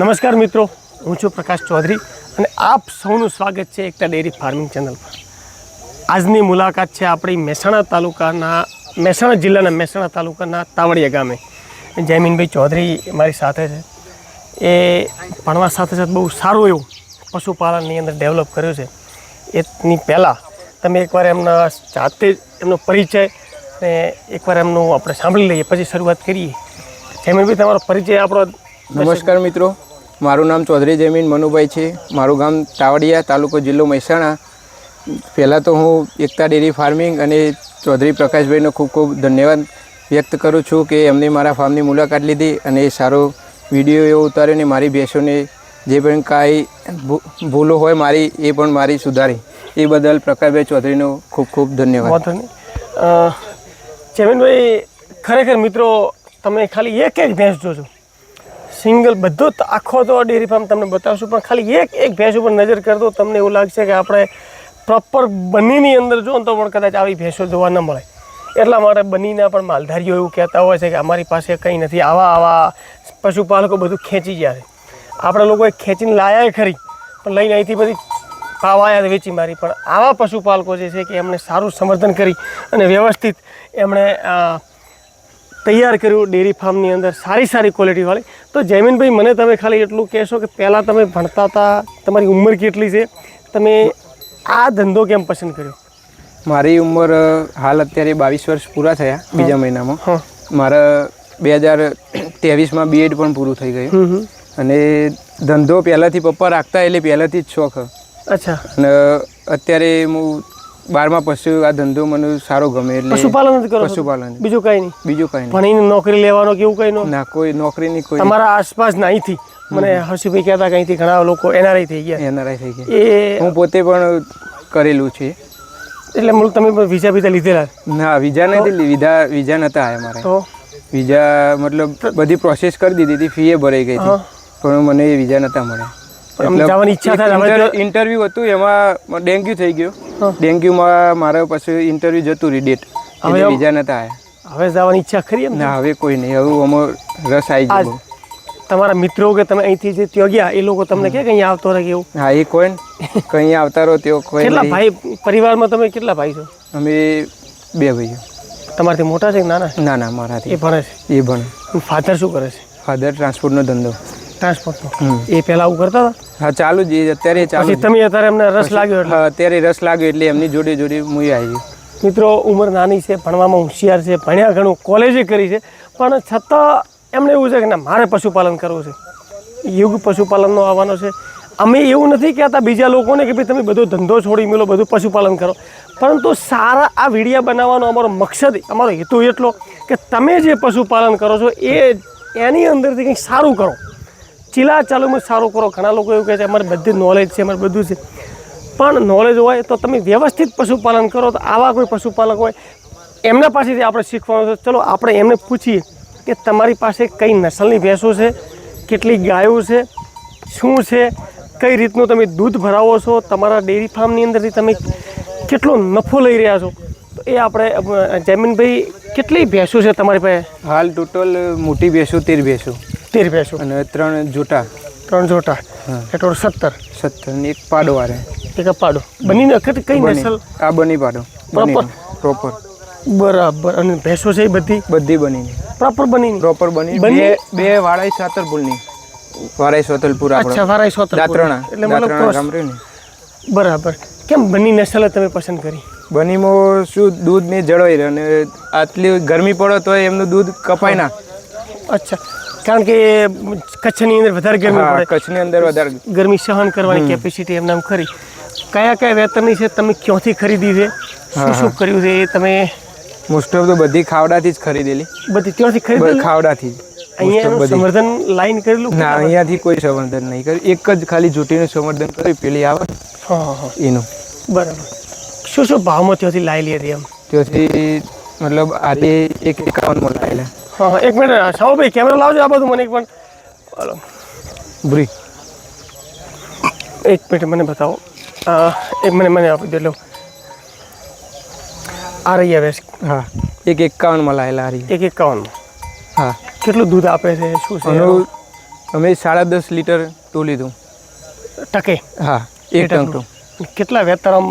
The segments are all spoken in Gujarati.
નમસ્કાર મિત્રો, હું છું પ્રકાશ ચૌધરી અને આપ સૌનું સ્વાગત છે એકતા ડેરી ફાર્મિંગ ચેનલ પર. આજની મુલાકાત છે આપણી મહેસાણા તાલુકાના, મહેસાણા જિલ્લાના મહેસાણા તાલુકાના તાવડિયા ગામે. જયમીનભાઈ ચૌધરી મારી સાથે છે. એ ભણવા સાથે સાથે બહુ સારું એવું પશુપાલનની અંદર ડેવલપ કર્યું છે. એની પહેલાં તમે એકવાર એમના જાતે જ એમનો પરિચય અને એકવાર એમનું આપણે સાંભળી લઈએ, પછી શરૂઆત કરીએ. જયમીનભાઈ તમારો પરિચય આપણો નમસ્કાર મિત્રો. મારું નામ ચૌધરી જમીન મનુભાઈ છે. મારું ગામ તાવડિયા તાલુકો જિલ્લો મહેસાણા. પહેલાં તો હું એકતા ડેરી ફાર્મિંગ અને ચૌધરી પ્રકાશભાઈનો ખૂબ ખૂબ ધન્યવાદ વ્યક્ત કરું છું કે એમને મારા ફાર્મની મુલાકાત લીધી અને સારો વીડિયો એવો ઉતાર્યો ને મારી ભેંસોને જે પણ કાંઈ ભૂલો હોય મારી, એ પણ મારી સુધારી. એ બદલ પ્રકાશભાઈ ચૌધરીનો ખૂબ ખૂબ ધન્યવાદ. જમીનભાઈ ખરેખર મિત્રો, તમે ખાલી એક એક ભેંસ જોજો. સિંગલ બધો જ આખો તો ડેરી ફાર્મ તમને બતાવશું. પણ ખાલી એક એક ભેંસ ઉપર નજર કરતો તમને એવું લાગશે કે આપણે પ્રોપર બનીની અંદર જો તો પણ કદાચ આવી ભેંસો જોવા ન મળે. એટલા માટે બનીના પણ માલધારીઓ એવું કહેતા હોય છે કે અમારી પાસે કંઈ નથી. આવા આવા પશુપાલકો બધું ખેંચી ગયા છે. આપણે લોકોએ ખેંચીને લાયા ખરી. પણ લઈને અહીંથી બધી પાવાયા વેચી મારી. પણ આવા પશુપાલકો જે છે કે એમણે સારું સમર્થન કરી અને વ્યવસ્થિત એમણે તૈયાર કર્યું ડેરી ફાર્મની અંદર સારી સારી ક્વોલિટીવાળી. તો જયમીનભાઈ મને તમે ખાલી એટલું કહેશો કે પહેલાં તમે ભણતા હતા તમારી ઉંમર કેટલી છે? તમે આ ધંધો કેમ પસંદ કર્યો? મારી ઉંમર હાલ અત્યારે બાવીસ વર્ષ પૂરા થયા બીજા મહિનામાં. હા. મારા બે હજાર ત્રેવીસમાં બીએડ પણ પૂરું થઈ ગયું. અને ધંધો પહેલાંથી પપ્પા રાખતા એટલે પહેલાંથી જ શોખ. અચ્છા. અને અત્યારે હું બારમા પછી આ ધંધો મને સારો ગમે એટલે પશુપાલન જ કરો? પશુપાલન બીજું કઈ નહીં. બીજું કઈ નહીં. ભણીને નોકરી લેવાનો કે એવું નો? ન ના કોઈ નોકરીની કોઈ તમારા આસપાસના અહીંથી મને હર્ષભાઈ કહેતા અહીંથી ઘણા લોકો એનઆરઆઈ થઈ ગયા. એનઆરઆઈ થઈ ગયા. એ હું પોતે પણ કરેલું છે. એટલે મૂળ તમે વિઝા બીજા લીધેલા? ના વિઝા નથી લીધા. વિઝા નતા આવ્યા મારે. તો? વિઝા મતલબ બધી પ્રોસેસ કરી દીધી હતી. ફી એ ભરાઈ ગઈ હતી. પણ મને એ વિઝા નતા મળ્યા. જવાની ઈચ્છા થાય ઇન્ટરવ્યુ હતું એમાં ડેન્ગ્યુ થઈ ગયો. ડેન્ગ્યુમાં મારે પછી ઇન્ટરવ્યુ જતું રહી ડેટ હવે બીજા નતા આવ્યા હવે જવાની ઈચ્છા ખરી એમ ના? હવે કોઈ નહીં. હવે આમાં રસ આવી ગયો તમારા મિત્રો કે તમે અહીંથી જે ત્યાં ગયા એ લોકો તમને કે કઈ આવતો રહે એવું? હા એ કોઈ કઈ આવતા રહો તેઓ કોઈ કેટલા ભાઈ પરિવારમાં તમે કેટલા ભાઈ છો? અમે બે ભાઈઓ. તમારાથી મોટા છે કે નાના ના ના મારાથી. એ ભણે છે? એ ભણે. ફાધર શું કરે છે? ફાધર ટ્રાન્સપોર્ટનો ધંધો. ટ્રાન્સપોર્ટનો એ પહેલા આવું કરતા હતા? હા ચાલુ જ અત્યારે ચાલુ તમે અત્યારે એમને રસ લાગ્યો એટલે? અત્યારે રસ લાગ્યો એટલે એમની જોડે જોડે હું આવી મિત્રો ઉંમર નાની છે ભણવામાં હોશિયાર છે ભણ્યા ઘણું કોલેજે કરી છે પણ છતાં એમને એવું છે કે ના મારે પશુપાલન કરવું છે. યુગ પશુપાલનનો આવવાનો છે. અમે એવું નથી કહેતા બીજા લોકોને કે ભાઈ તમે બધો ધંધો છોડી મેલો બધું પશુપાલન કરો. પરંતુ સારા આ વિડીયા બનાવવાનો અમારો મકસદ અમારો હેતુ એટલો કે તમે જે પશુપાલન કરો છો એ એની અંદરથી કંઈક સારું કરો. ચીલા ચાલુમાં સારું કરો. ઘણા લોકો એવું કહે છે, અમારે બધી નોલેજ છે, અમારે બધું છે. પણ નોલેજ હોય તો તમે વ્યવસ્થિત પશુપાલન કરો, તો આવા કોઈ પશુપાલક હોય, એમના પાસેથી આપણે શીખવાનું છે. ચલો, આપણે એમને પૂછીએ કે તમારી પાસે કઈ નસલની ભેંસો છે, કેટલી ગાયો છે, શું છે, કઈ રીતનું તમે દૂધ ભરાવો છો, તમારા ડેરી ફાર્મની અંદરથી તમે કેટલો નફો લઈ રહ્યા છો? તો એ આપણે જમીનભાઈ કેટલી ભેંસો છે તમારી પાસે? હાલ ટોટલ મોટી ભેંસો, તેર ભેંસો. તેર ભેંસો. અને ત્રણ જોટા. ત્રણ જોટા. એટલો ટોટલ સત્તર. સત્તર ને એક પાડો આરે એક પાડો. બની નખત કઈ નસલ? આ બની પાડો. પ્રોપર પ્રોપર બરાબર. અને ભેંસો છે બધી? બધી બની પ્રોપર બની પ્રોપર બની? બે બે વાળાઈ સાતરપુરની વાળાઈ સોતલપુર અચ્છા વારાઈ સોતર દાત્રણા. એટલે મતલબ. ગામ રહ્યું ને. બરાબર. કેમ બની નસલ તમે પસંદ કરી? બનીમાં શું દૂધ ને જળવાઈ રહે અને આટલી ગરમી પડે તો એમનું દૂધ કપાય ના. અચ્છા. કારણ કે કચ્છની અંદર વધારે ગરમી પડે. કચ્છની અંદર વધારે ગરમી સહન કરવાની કેપેસિટી એમને આમ ખરી. કયા કયા વેતનની છે તમે ક્યાંથી ખરીદી છે? શું શું કર્યું છે એ તમે મોસ્ટ ઓફ તો બધી ખાવડાથી જ ખરીદેલી. બધી ત્યાંથી ખરીદેલી? ખરીદી ખાવડાથી અહીંયા સંવર્ધન લાઈન કરેલું ના અહીંયાથી કોઈ સંવર્ધન નહીં કર્યું એક જ ખાલી જૂટીનું સંવર્ધન કર્યું પેલી આવે. એનું. બરાબર. શું શું ભાવમાં ત્યાંથી લાવી હતી એમ? ત્યાંથી મતલબ આજે એક એકાવનમાં લાવેલા હા હા. એક મિનિટ શાહુભાઈ કેમેરા લાવજો આ બધું મને એક પણ. હાલો. બ્રી એક મિનિટ મને બતાવો. એક મને મને આપી દે લો. આ રહી આવે હા. એક એકાવનમાં લાવેલા હારી એક એકાવનમાં. હા. કેટલું દૂધ આપે છે? શું છે? અમે સાડા દસ લીટર ટુ લીધું. ટકે? હા. એક ટંકનું. કેટલા વેતર આમ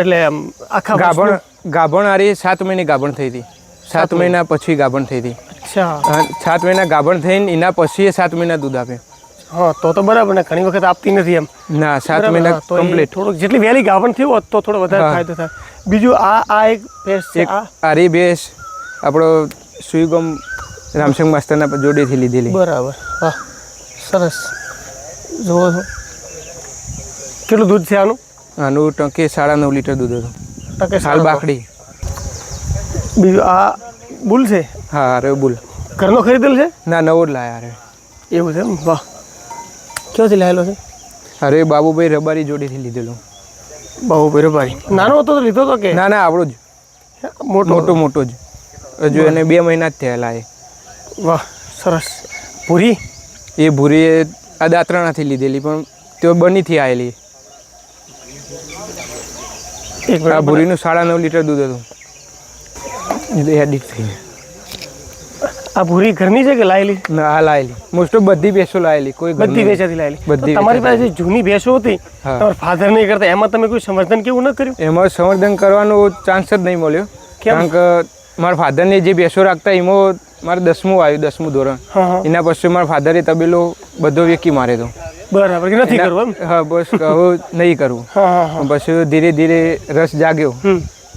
એટલે આમ આખા ગાભણ ગાભણ ગાભણ રહી સાત મહિને ગાભણ થઈ હતી. સાત મહિના પછી ગાભણ થઈ હતી. અચ્છા. સાત મહિના ગાભણ થઈને એના પછી એ સાત મહિના દૂધ આપે. હા તો તો બરાબર ને ઘણી વખત આપતી નથી એમ. ના સાત મહિના કમ્પ્લીટ થોડુંક જેટલી વહેલી ગાભણ થયું હોત તો થોડો વધારે ફાયદો થાય. બીજું આ આ એક ભેંસ છે આ? આરી ભેંસ આપણો સુઈગમ રામસંગ માસ્તરના જોડેથી લીધેલી. બરાબર વાહ સરસ. જુઓ છો કેટલું દૂધ છે આનું? આનું ટકે સાડા નવ લીટર દૂધ હતું. ટકે સાલ બાકડી. બીજું આ બુલ છે? હા અરે બુલ. ઘરનો ખરીદેલ છે? ના નવો જ લાયા અરે એવું છે એમ? વાહ. ક્યાંથી લાયેલો છે? અરે બાબુભાઈ રબારી જોડેથી લીધેલું. બાબુભાઈ રબારી. નાનો હતો તો લીધો તો કે? ના ના આપણો જ. મોટો. મોટો મોટો જ. હજુ એને બે મહિના જ થયેલા એ. વાહ સરસ. ભૂરી? એ ભૂરી એ આ દાંતરાણાથી લીધેલી પણ તેઓ બનીથી આવેલી એક આ ભૂરીનું સાડા નવ લીટર દૂધ હતું. તો એડિટ આ ભૂરી ઘરની છે કે લાયેલી? ના આ લાયેલી. મોસ્ટ ઓફ બધી ભેંસો લાયેલી કોઈ બધી ભેંસાથી લાયેલી. બધી તમારી પાસે જૂની ભેંસો હતી તમારા ફાધર નહીં કરતા એમાં તમે કોઈ સંવર્ધન કેવું ન કર્યું? એમાં સંવર્ધન કરવાનો ચાન્સ જ નહીં મળ્યો. કારણ કે મારા ફાધરને જે ભેંસો રાખતા એમાં મારે દસમું આવ્યું દસમું ધોરણ. એના પછી મારા ફાધરે તબેલો બધો વેકી મારે તો. બરાબર નથી કરવું હા બસ હવે નહીં કરવું પછી ધીરે ધીરે રસ જાગ્યો.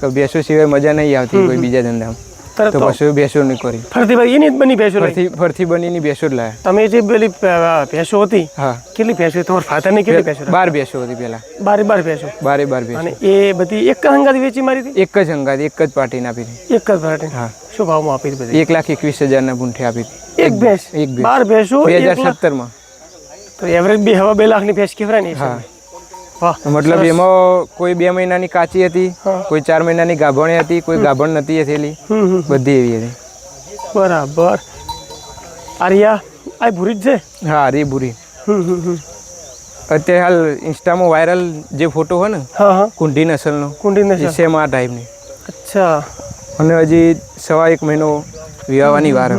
કે ભેંસો સિવાય મજા નહીં આવતી કોઈ બીજા ધંધામાં. તો પછી ભેંસો નહીં કરી. ફરતી ભાઈ એની બની ભેંસો ફરતી ફરતી બનીની ભેંસો જ લાયા. તમે જે પેલી ભેંસો હતી હા. કેટલી ભેંસો? તમારા ફાધરની કેટલી ભેંસો બાર ભેંસો હતી પેલા. બારે બાર ભેંસો. બારે બાર ભેંસો. અને એ બધી એક જ હંગાથી વેચી મારી હતી? એક જ અંગાત એક જ પાર્ટીને આપી હતી. એક જ પાર્ટી હા. શું ભાવમાં આપી હતી બધી? એક લાખ એકવીસ હજારના ગુંઠે આપી હતી. એક ભેંસ? એક બાર ભેંસો બે હજાર સત્તર સત્તરમાં. તો એવરેજ બે હવા બે લાખની ભેંસ કહેવાય ને હા. મતલબ એમાં કોઈ બે મહિનાની કાચી હતી કોઈ ચાર મહિનાની ગાભણી હતી કોઈ ગાભણ નથી થયેલી. બધી એવી હતી. બરાબર. આર્યા આ ભૂરી જ છે? હા રે હમ અત્યારે હાલ ઇન્સ્ટામાં વાયરલ જે ફોટો હોય ને કુંડી નસલનો કુંડી નસલ. સેમ આ ટાઈપની અચ્છા. અને હજી સવા એક મહિનો વિવાહવાની વાર.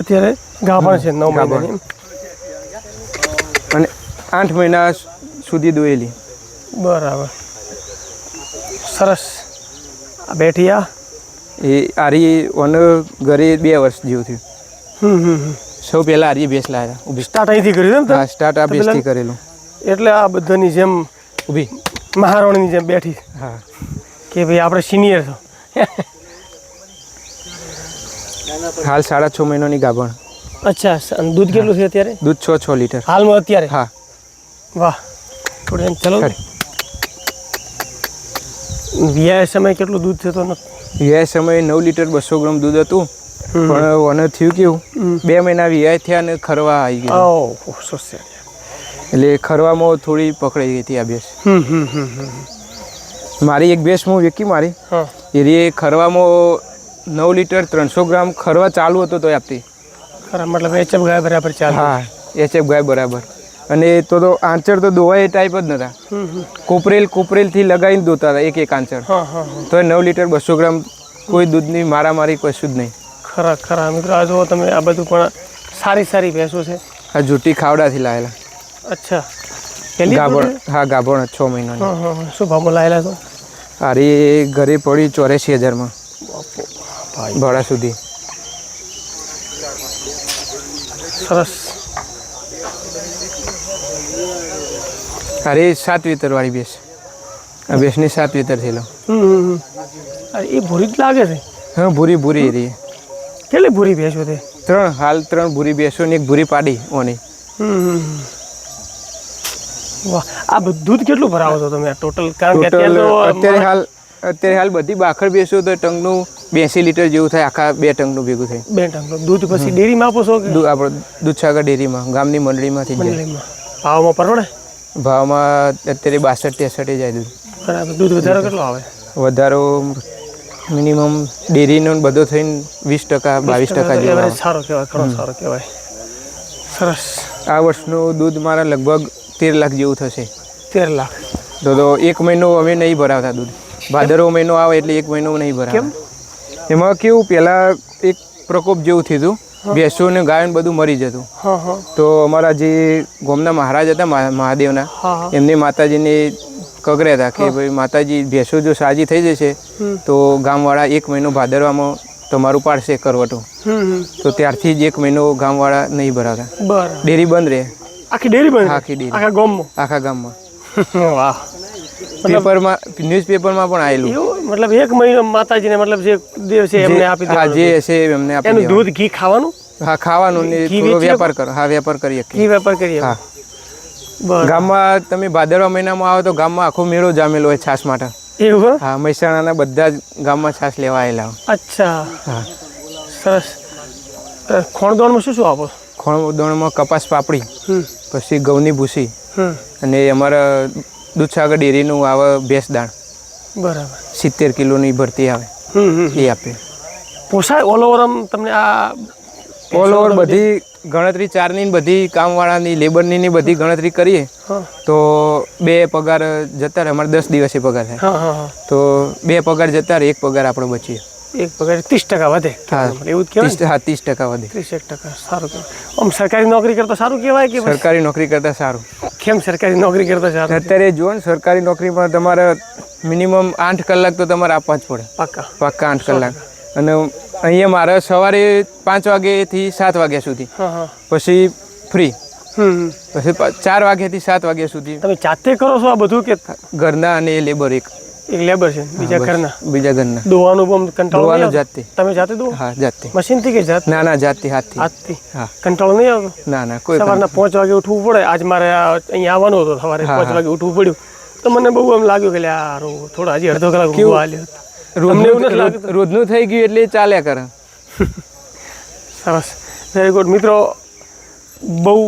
અત્યારે ગાભણ છે નવ ગાભણ. મહિનાની. અને આઠ મહિના સુધી દોયેલી. બરાબર. સરસ. આ બેઠી આ એ આરી ઓન ઘરે બે વર્ષ જેવું થયું. હમ હમ હમ. સૌ પહેલા આરી બેસ લાવ્યા ઊભી. સ્ટાર્ટ અહીંથી કર્યું હા સ્ટાર્ટ આ બેસથી કરેલું. એટલે આ બધાની જેમ ઊભી. મહારાણીની જેમ બેઠી. હા. કે ભાઈ આપણે સિનિયર છો. હાલ સાડા છ મહિનાની ગાભણ. અચ્છા દૂધ કેટલું છે અત્યારે? દૂધ છ છ લીટર. હાલમાં અત્યારે? હા. વાહ. થોડું એમ ચલો. વ્યાય સમય કેટલું દૂધ છે તો ન વિવાહ સમયે નવ લીટર બસો ગ્રામ દૂધ હતું. પણ મને થયું કેવું? બે મહિના વ્યાય થયા અને ખરવા આવી ગયા. એટલે ખરવામાં થોડી પકડાઈ ગઈ હતી આ ભેંસ. હમ મારી એક ભેંસ હું વેકી મારી. એ રે ખરવામાં નવ લીટર ત્રણસો ગ્રામ ખરવા ચાલુ હતો તો આપતી. મતલબ એચએફ ગાય બરાબર ચાલુ. હા એચએફ ગાય બરાબર. અને તો તો આંચળ તો દોવાય એ ટાઈપ જ નતા. કોપરેલ કોપરેલથી લગાવીને દોતા હતા એક એક આંચળ તો નવ લીટર બસો ગ્રામ કોઈ દૂધની મારામારી કશું જ નહીં. ખરા ખરા. મિત્રો આ જુઓ તમે આ બધું પણ સારી સારી ભેંસો છે. આ જૂટી ખાવડાથી લાવેલા અચ્છા. ગાભણ હા ગાભણ છ હા. શું ભાવમાં લાયેલા છો? અરે ઘરે પડી ચોર્યાસી હજારમાં. ભાડા સુધી. સરસ. અરે સાત વીતરવાળી ભેંસ. આ ભેંસની સાત વીતર. અરે એ ભૂરી જ લાગે છે? હા ભૂરી ભૂરી રહી. કેટલી ભૂરી ભેંસો તે ત્રણ હાલ ત્રણ ભૂરી બેસો ને એક ભૂરી પાડી ઓની. વાહ આ બધું દૂધ કેટલું ભરાવો છો તમે? ટોટલ કારણ કે અત્યારે હાલ અત્યારે હાલ બધી બાખર બેસો તો ટંગનું બેસી લીટર જેવું થાય આખા બે ટંગનું ભેગું થાય. બે ટંગનું દૂધ પછી ડેરીમાં આપો છો આપણે દૂધસાગર ડેરીમાં ગામની મંડળીમાંથી ભાવમાં પરવડે? ભાવમાં અત્યારે બાસઠ ત્રેસઠે જાય દૂધ બરાબર. દૂધ વધારો કેટલો આવે? વધારો મિનિમમ ડેરીનો બધો થઈને વીસ ટકા બાવીસ ટકા જેવો. સારો કહેવાય ઘણો સારો કહેવાય. સરસ. આ વર્ષનું દૂધ મારા લગભગ તેર લાખ જેવું થશે. તેર લાખ. તો તો એક મહિનો અમે નહીં ભરાવતા દૂધ. ભાદરવો મહિનો આવે એટલે એક મહિનો નહીં ભરાવતા એમાં કેવું પહેલાં એક પ્રકોપ જેવું થયું હતું. ભેંસો ને ગાયો બધું મરી જતું. તો અમારા જે ગોમના મહારાજ હતા મહા- મહાદેવના એમની માતાજીને કગર્યા હતા કે ભાઈ માતાજી ભેંસો જો સાજી થઈ જશે તો ગામવાળા એક મહિનો ભાદરવામાં તમારું પાડશે કરવટો. તો ત્યારથી જ એક મહિનો ગામવાળા નહીં ભરાવતા ડેરી બંધ રહે. આખી ડેરી બંધ આખી ડેરી. આખા ગામમાં? આખા ગામમાં. વાહ. પેપરમાં ન્યૂઝપેપરમાં પણ આવેલું. મતલબ એક મહિનો માતાજીને મતલબ જે દેવ છે એમને આપી હા જે છે એમને આપી એનું દૂધ ઘી ખાવાનું? હા ખાવાનું ને થોડો વેપાર કરો. હા વેપાર કરીએ ઘી વેપાર કરીએ હા. ગામમાં તમે ભાદરવા મહિનામાં આવો તો ગામમાં આખો મેળો જામેલો હોય છાશ માટે. એવું હા? મહેસાણાના બધા જ ગામમાં છાશ લેવા આવેલા અચ્છા. હા. સરસ. ખોણદોણમાં શું શું આપો? ખોણ દોણમાં કપાસ પાપડી પછી ઘઉંની ભૂસી અને અમારા દૂધસાગર ડેરીનું આવે ભેંસ દાણ બરાબર. સિત્તેર કિલોની ભરતી આવે. એ આપે. પોસાય ઓલ ઓવર આમ તમને આ ઓલ ઓવર બધી? ગણતરી ચારની બધી કામવાળાની લેબરની ની બધી ગણતરી કરીએ. તો બે પગાર જતા રહે. અમારે દસ દિવસે પગાર થાય. તો બે પગાર જતા રહે એક પગાર આપણો બચીએ. એક પગાર ત્રીસ ટકા વધે. એવું કહેવાય હા ત્રીસ ટકા વધે. ત્રીસ એક ટકા સારું કહેવાય. આમ સરકારી નોકરી કરતા સારું કહેવાય કે સરકારી નોકરી કરતાં સારું. કેમ સરકારી નોકરી કરતા સારું? અત્યારે જુઓ ને સરકારી નોકરીમાં તમારે મિનિમમ આઠ કલાક તો તમારે આપવા જ પડે. પાક્કા. પાક્કા આઠ કલાક. અને અહીંયા મારે સવારે પાંચ વાગ્યાથી સાત વાગ્યા સુધી. પછી ફ્રી. પછી ચાર વાગ્યાથી સાત વાગ્યા સુધી. તમે જાતે કરો છો આ બધું કે ઘરના અને લેબર એક. એક લેબર છે બીજા ઘરના. બીજા ઘરના. દોવાનું પણ કંટાળો દોવાનું જાતે. તમે જાતે દો? હા જાતે. મશીનથી કે જાત? ના ના જાતે હાથથી. હાથથી. હા. કંટાળો નહીં આવતો? ના ના કોઈ સવારના પાંચ વાગે ઉઠવું પડે. આજ મારે આ અહીંયા આવવાનું હતું સવારે પાંચ વાગે ઉઠવું પડ્યું. તો મને બહુ એમ લાગ્યું કે આ થોડા હજી અડધો કલાક કેવું? હાલ્યો રોજનું થઈ ગયું એટલે ચાલ્યા કરે. સરસ. વેરી ગુડ મિત્રો બહુ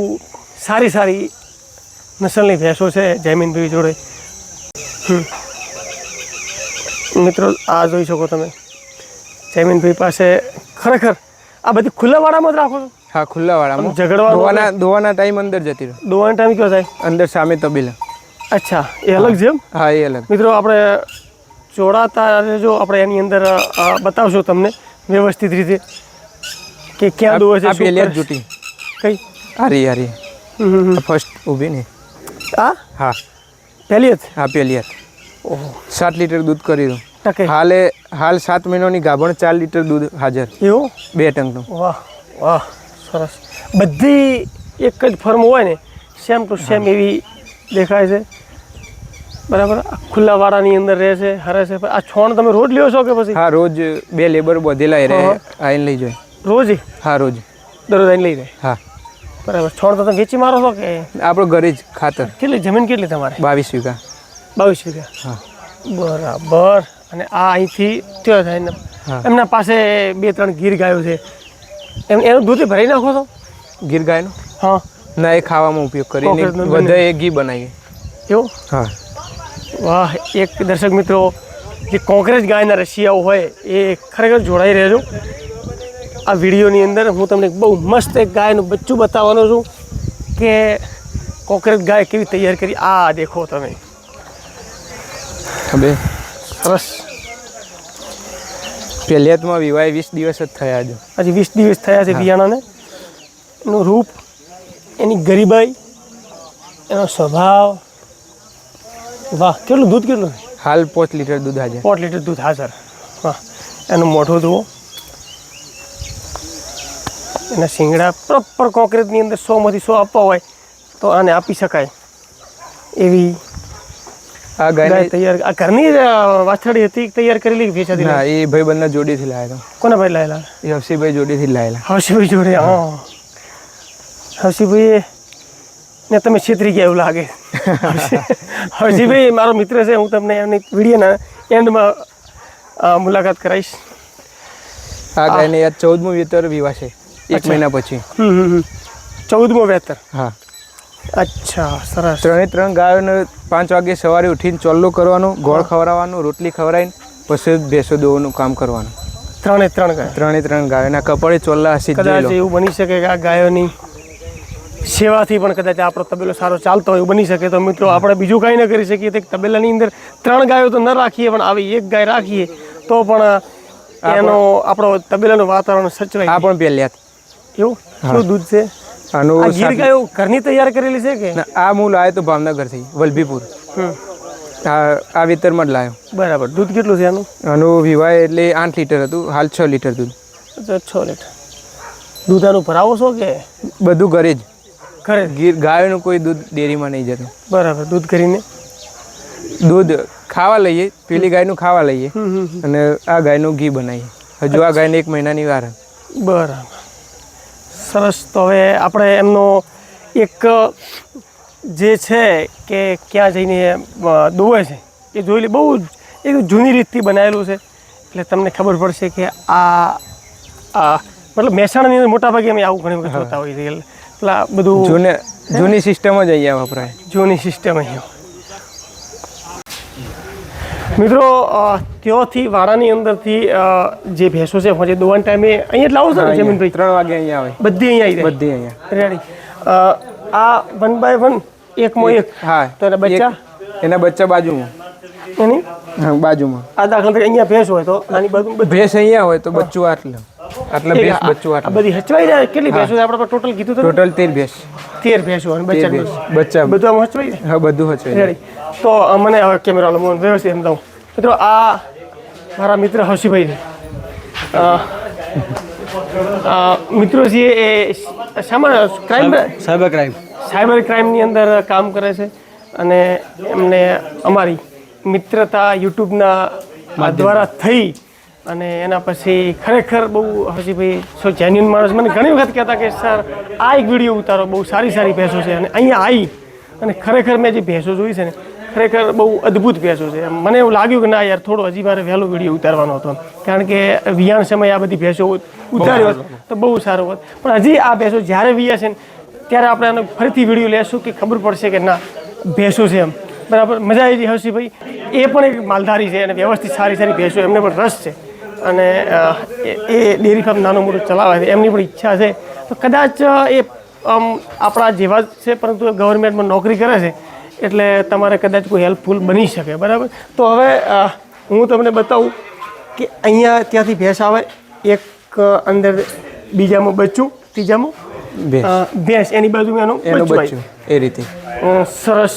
સારી સારી નસલની ભેંસો છે જયમીનભાઈ જોડે. હમ. મિત્રો આ જોઈ શકો તમે. જયમીનભાઈ પાસે ખરેખર આ બધી ખુલ્લાવાળામાં જ રાખો છો? હા ખુલ્લાવાળામાં ઝઘડવાના દોવાના દોવાના ટાઈમ અંદર જતી રહે. દોવાના ટાઈમ કયો થાય અંદર સામે તબેલા. અચ્છા એ અલગ છે હા એ અલગ. મિત્રો આપણે જોડાતા જો આપણે એની અંદર બતાવશું તમને વ્યવસ્થિત રીતે કે ક્યાં દોવે છે પેલી જ કરે કઈ? હારી હમ. ફર્સ્ટ ઊભી ને. આ? હા. પહેલી જ? હા પહેલી જ. ઓહો. સાત લીટર દૂધ કરી દઉં. ટકે. હાલે હાલ સાત મહિનાની ગાભણ ચાર લીટર દૂધ હાજર. એવું? બે ટંકનું. વાહ વાહ સરસ. બધી એક જ ફર્મ હોય ને સેમ ટુ સેમ એવી દેખાય છે. બરાબર? આ ખુલ્લા વાડાની અંદર રહે છે હરે છે. આ છોણ તમે રોજ લ્યો છો કે પછી? હા રોજ બે લેબર બધેલા રહે. આઈને લઈ જાય. રોજ? હા રોજ. દરરોજ આઈને લઈ જાય? હા. બરાબર. છોણ તો તમે વેચી મારો છો કે? આપણો ઘરે જ ખાતર. કેટલી? જમીન કેટલી તમારે? બાવીસ વીઘા. બાવીસ વીઘા? હા. બરાબર. અને આ અહીંથી થયો થાય ને એમના પાસે બે ત્રણ ગીર ગાયો છે. એમ એનું દૂધ ભરાઈ નાખો તો ગીર ગાયનો? હા. ના એ ખાવામાં ઉપયોગ કરીને બધા એ ઘી બનાવીએ. એવું? હા. વાહ એક દર્શક મિત્રો જે કોંગ્રેસ ગાયના રશિયાઓ હોય એ ખરેખર જોડાઈ રહેજો આ વિડીયોની અંદર હું તમને બહુ મસ્ત એક ગાયનું બચ્ચું બતાવવાનો છું કે કોંકરેજ ગાય કેવી તૈયાર કરી. આ દેખો તમે. હવે સરસ પહેલેતમાં વિવાહ વીસ દિવસ જ થયા છે. હજી વીસ દિવસ થયા છે બિયાણાને. એનું રૂપ એની ગરીબાઈ એનો સ્વભાવ. વાહ કેટલું દૂધ કેટલું? હાલ પાંચ લીટર દૂધ હાજર. પાંચ લીટર દૂધ હાજર. વાહ એનું મોઢું જુઓ. એના શિંગડા પ્રોપર કોંક્રીટની અંદર સોમાંથી સો આપવા હોય તો આને આપી શકાય. એવી આ ગાય તૈયાર આ ઘરની જ વાછરડી હતી તૈયાર કરેલી વેચાતી ના એ ભાઈબંધના જોડીથી લાવ્યા કોને ભાઈ લાયેલા? એ હફસીભાઈ જોડીથી લાયેલા. હર્ષીભાઈ જોડે હા. હર્ષીભાઈ ને તમે છેતરી ગયા એવું લાગે. હર્ષીભાઈ મારો મિત્ર છે હું તમને એમની વિડીયોના એન્ડમાં મુલાકાત કરાવીશ. આ ગાયને યાદ ચૌદમું વેતર વિવાહ છે એક મહિના પછી. ચૌદમો વેતર? હા. અચ્છા સરસ. ત્રણે ત્રણ ગાયોને પાંચ વાગે સવારે ઉઠીને ચોલ્લો કરવાનું ગોળ ખવડાવવાનું રોટલી ખવડાવીને પછી ભેંસો દોવાનું કામ કરવાનું. ત્રણે ત્રણ ગાય. ત્રણે ત્રણ ગાયોના કપડે ચોલ્લા હશે કદાચ એવું બની શકે કે આ ગાયોની સેવાથી પણ કદાચ આપણો તબેલો સારો ચાલતો હોય એવું બની શકે. તો મિત્રો આપણે બીજું કાંઈ ન કરી શકીએ. તો તબેલાની અંદર ત્રણ ગાયો તો ન રાખીએ પણ આવી એક ગાય રાખીએ તો પણ એનો આપણો તબેલાનું વાતાવરણ સચવાય આ પણ પહેલ્યાત એવું? શું દૂધ છે? આનું આ ગીર ગાયો ઘરની તૈયાર કરેલી છે કે? આ હું લાવ્યો તો ભાવનગરથી વલભીપુર. આ આ વિતરમાં જ લાવ્યો બરાબર. દૂધ કેટલું છે આનું? આનું વિવાય એટલે આઠ લીટર હતું હાલ છ લીટર દૂધ. છ લીટર. દૂધ આનું ભરાવો છો કે? બધું ઘરે જ. ઘરે? ગીર ગાયોનું કોઈ દૂધ ડેરીમાં નહીં જતું. બરાબર. દૂધ કરીને દૂધ ખાવા લઈએ પેલી ગાયનું ખાવા લઈએ. અને આ ગાયનું ઘી બનાવીએ. હજુ આ ગાયને એક મહિનાની વાર. બરાબર. સરસ. તો હવે આપણે એમનો એક જે છે કે ક્યાં જઈને દોવે છે એ જોઈ લે. બહુ જ એક જૂની રીતથી બનાવેલું છે. એટલે તમને ખબર પડશે કે આ આ મતલબ મહેસાણાની અંદર મોટાભાગે અમે આવું ઘણી વખત જોતા હોઈએ છીએ. એટલે બધું જૂને જૂની સિસ્ટમ જ અહીંયા વપરાય. જૂની સિસ્ટમ અહીંયા. મિત્રો ત્યોથી વાડાની અંદરથી જે ભેંસો છે જે દોવાન ટાઈમે અહીંયા લાવો છો ને જમીનભાઈ ત્રણ વાગે અહીંયા આવે. બધી અહીંયા આવી બધી અહીંયા. રેડી આ વન બાય વન એકમાં એક હા તો એના બચ્ચા? એના બચ્ચા બાજુમાં. એની? હા બાજુમાં. આ દાખલા તરીકે અહીંયા ભેંસ હોય તો આની બાજુ ભેંસ અહીંયા હોય તો બચ્ચું આટલું. આટલા ભેંસ બચ્ચું આટલું. બધી હચવાઈ જાય? કેટલી ભેંસો આપણે ટોટલ કીધું તો ટોટલ તેર ભેંસ. તેર ભેંસો અને બચ્ચા બચ્ચા. બધું હચવાઈ હા બધું હચવાઈ તો મને હવે કેમેરા લો હું વ્યવસ્થિત સમજાવું. મિત્રો આ મારા મિત્ર અ, મિત્રો છે એ સામાન ક્રાઇમ સાયબર ક્રાઇમ સાયબર ક્રાઇમની અંદર કામ કરે છે અને એમને અમારી મિત્રતા યુટ્યુબના દ્વારા થઈ અને એના પછી ખરેખર બહુ હર્ષીભાઈ સો જેન્યુન માણસ. મને ઘણી વખત કહેતા કે, સર, આ એક વીડિયો ઉતારો, બહુ સારી સારી ભેંસો છે. અને અહીંયા આવી અને ખરેખર મેં જે ભેંસો જોઈ છે ને, ખરેખર બહુ અદ્ભુત ભેંસો છે. મને એવું લાગ્યું કે, ના યાર, થોડો હજી મારે વહેલો વીડિયો ઉતારવાનો હતો. કારણ કે વિયાણ સમયે આ બધી ભેંસો ઉતાર્યો હોત તો બહુ સારો હોત. પણ હજી આ ભેંસો જ્યારે વિયા છે ને, ત્યારે આપણે આનો ફરીથી વીડિયો લેશું કે ખબર પડશે કે, ના, ભેંસો છે એમ. બરાબર? મજા આવી ગઈ હર્ષિભાઈ એ પણ એક માલધારી છે અને વ્યવસ્થિત સારી સારી ભેંસો, એમને પણ રસ છે. અને એ- ડેરી ફાર્મ નાનું મોટું ચલાવે છે. એમની પણ ઈચ્છા છે. તો કદાચ એ આમ આપણા જેવા જ છે પરંતુ ગવર્મેન્ટમાં નોકરી કરે છે એટલે તમારે કદાચ કોઈ હેલ્પફુલ બની શકે બરાબર? તો હવે હું તમને બતાવું કે અહીંયા ત્યાંથી ભેંસ આવે એક અંદર બીજામાં બચ્ચું ત્રીજામાં ભેંસ. એની બાજુમાં એનું બચ્ચું એ રીતે. સરસ.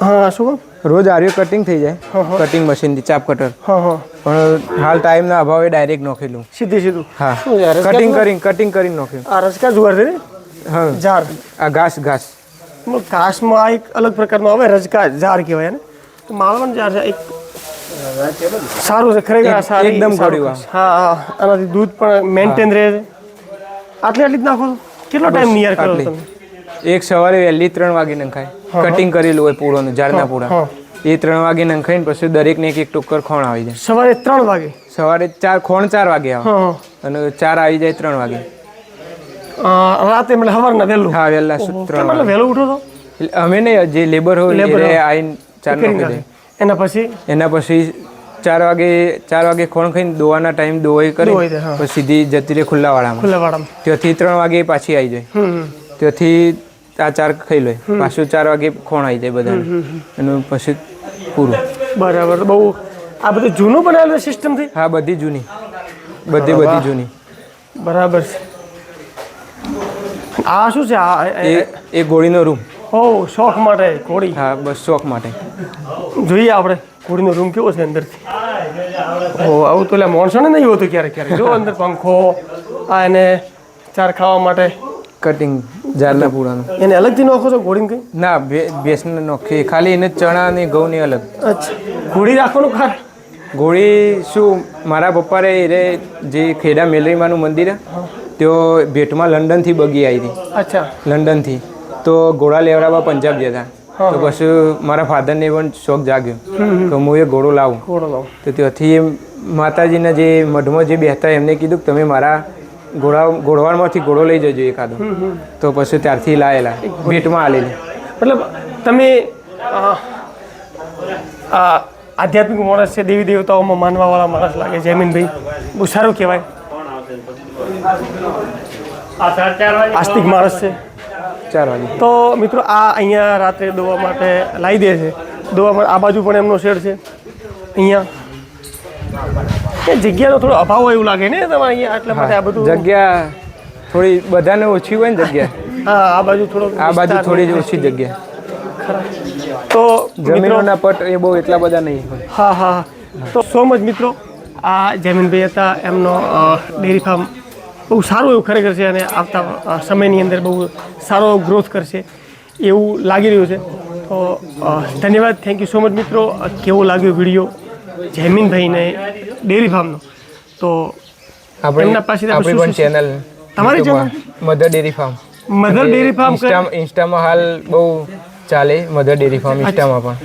હા શું? રોજ આર્યો કટિંગ થઈ જાય. કટિંગ મશીનથી ચાપ કટર હા હા. પણ હાલ ટાઈમના અભાવે ડાયરેક્ટ નોખેલું સીધી સીધું. હા. કટિંગ કરી કરીને કટિંગ કરીને નોખ્યું. આ રસકા જુવાર છે ને? હા. ઝાર આ ઘાસ ઘાસ. ઘાસમાં આ એક અલગ પ્રકારનો આવે રજકા ઝાર કહેવાય ને માલવણ ઝાર છે એક સારું છે ખરેખર સારું એકદમ સારું હા હા. આનાથી દૂધ પણ મેન્ટેન રહે છે. આટલી આટલી જ નાખો કેટલો ટાઈમ નિયર કરો. તમે? એક સવારે વહેલી ત્રણ વાગે નંખાય કટિંગ કરેલું હોય પૂળોનું ઝાડના પૂળા એ ત્રણ વાગે નંખાઈને પછી દરેકને એક એક ટોકર ખોણ આવી જાય. સવારે ત્રણ વાગે? સવારે ચાર ખોણ ચાર વાગે આવે. અને ચાર આવી જાય ત્રણ વાગે. રાતે એટલે સવારના વહેલું? હા વહેલા ત્રણ એટલે વહેલું ઉઠો તો? અમે નહીં જે લેબર હોય એ આવીને ચાર નોખી એના પછી? એના પછી ચાર વાગે ચાર વાગે ખોણ ખાઈને દોવાના ટાઈમ દોવાઈ કરી પછી સીધી જતી રહે ખુલ્લા વાળામાં ખુલ્લા વાડામાં ત્યાંથી ત્રણ વાગે પાછી આવી જાય. ત્યાંથી આ ચાર ખાઈ લે. પાછું ચાર વાગે ખોણ આવી જાય બધાને. એનું પછી પૂરું. બરાબર. બહુ આ બધું જૂનું બનાવેલું સિસ્ટમથી? હા બધી જૂની. બધી બધી જૂની. બરાબર છે. આ શું છે? આ એ એ ગોળીનો રૂમ. ઓ શોખ માટે ઘોડી હા બસ શોખ માટે. જોઈએ આપણે ઘોડીનો રૂમ કેવો છે અંદરથી. ઓ આવું તો એટલે મોણસોને નહીં હોતું ક્યારેક ક્યારેક. જો અંદર પંખો આ એને ચાર ખાવા માટે કટિંગ ઝાડના પૂળાનું એને અલગથી નાખો છો? ઘોડીને કંઈ? ના બેસને ભેંસને નોખી. ખાલી એને ચણા અને ઘઉંની અલગ. અચ્છા. ઘોડી રાખવાનું ખાર ગોળી શું મારા પપ્પાએ રે જે ખેડા મેલરીમાનું મંદિર હે, તેઓ ભેટમાં લંડનથી બગી આવી હતી. અચ્છા. લંડનથી. તો ઘોડા લેવડાવવા પંજાબ જતા તો. પછી મારા ફાધરને પણ શોખ જાગ્યો. તો હું એ ઘોડો લાવું. ઘોડો લાવું. તો ત્યાંથી માતાજીના જે મઢમાં જે બેહતા એમને કીધું કે તમે મારા ઘોડા ઘોડવાડમાંથી ઘોડો લઈ જજો એકાદો. તો પછી ત્યારથી લાયેલા. ભેટમાં આલેલી. મતલબ તમે આ આધ્યાત્મિક માણસ છે દેવી દેવતાઓમાં માનવાવાળા માણસ લાગે જયમીનભાઈ બહુ સારું કહેવાય. આસ્તિક માણસ છે. ચાર વાગે. તો મિત્રો આ અહીંયા રાત્રે દોવા માટે લાવી દે છે. દોવા માટે આ બાજુ પણ એમનો શેડ છે. અહીંયા. જગ્યાનો થોડો અભાવ હોય એવું લાગે ને તમારે અહીંયા? એટલા માટે આ બધું જગ્યા થોડી બધાને ઓછી હોય ને જગ્યા. હા આ બાજુ થોડો આ બાજુ થોડી જ ઓછી જગ્યા. તો જમીનોના પટ એ બહુ એટલા બધા નહીં હોય. હા હા. તો સો મચ મિત્રો આ જમીનભાઈ હતા એમનો ડેરી ફાર્મ બહુ સારું એવું ખરેખર છે અને આવતા સમયની અંદર બહુ સારો ગ્રોથ કરશે એવું લાગી રહ્યું છે. તો ધન્યવાદ. થેન્ક યુ સો મચ મિત્રો. કેવો લાગ્યો વીડિયો જયમીનભાઈને ડેરી ફાર્મનો તો આપણે એમના પાસે આપણી પણ ચેનલ તમારી mother dairy farm mother dairy farm insta ઇન્સ્ટામાં હાલ બહુ ચાલે મધર ડેરી ફાર્મ ઇન્સ્ટામાં પણ.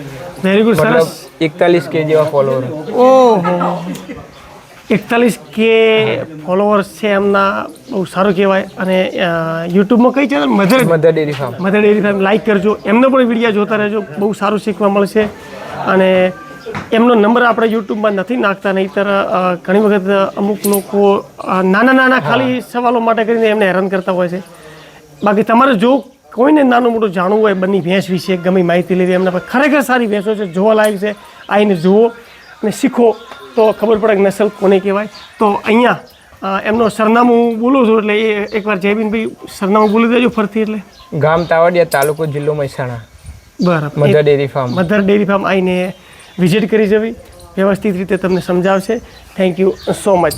વેરી ગુડ સરસ. મતલબ એકતાલીસ કે જેવા ફોલોવર ઓહો. એકતાલીસ કે ફોલોવર્સ છે એમના બહુ સારું કહેવાય. અને યુટ્યુબમાં કઈ channel mother mother dairy farm mother dairy farm like કરજો. એમનો પણ વીડિયો જોતા રહેજો. બહુ સારું શીખવા મળશે. અને એમનો નંબર આપણે યુટ્યુબમાં નથી નાખતા નહીતર ઘણી વખત અમુક લોકો નાના નાના ખાલી સવાલો માટે કરીને એમને હેરાન કરતા હોય છે. બાકી તમારે જો કોઈને નાનું મોટું જાણવું હોય બંને ભેંસ વિશે ગમે માહિતી લેવી એમના પર ખરેખર સારી ભેંસો છે જોવા લાયક છે આવીને જુઓ અને શીખો. તો ખબર પડે કે નસલ કોને કહેવાય. તો અહીંયા એમનો એમનું સરનામું બોલું છું એટલે એ એકવાર જયબીનભાઈ સરનામું બોલી દેજો ફરતી એટલે. ગામ તાવડિયા તાલુકો જિલ્લો મહેસાણા. બરાબર. Mother dairy farm. Mother dairy farm આવીને વિઝિટ કરી જવી. વ્યવસ્થિત રીતે તમને સમજાવશે. Thank you so much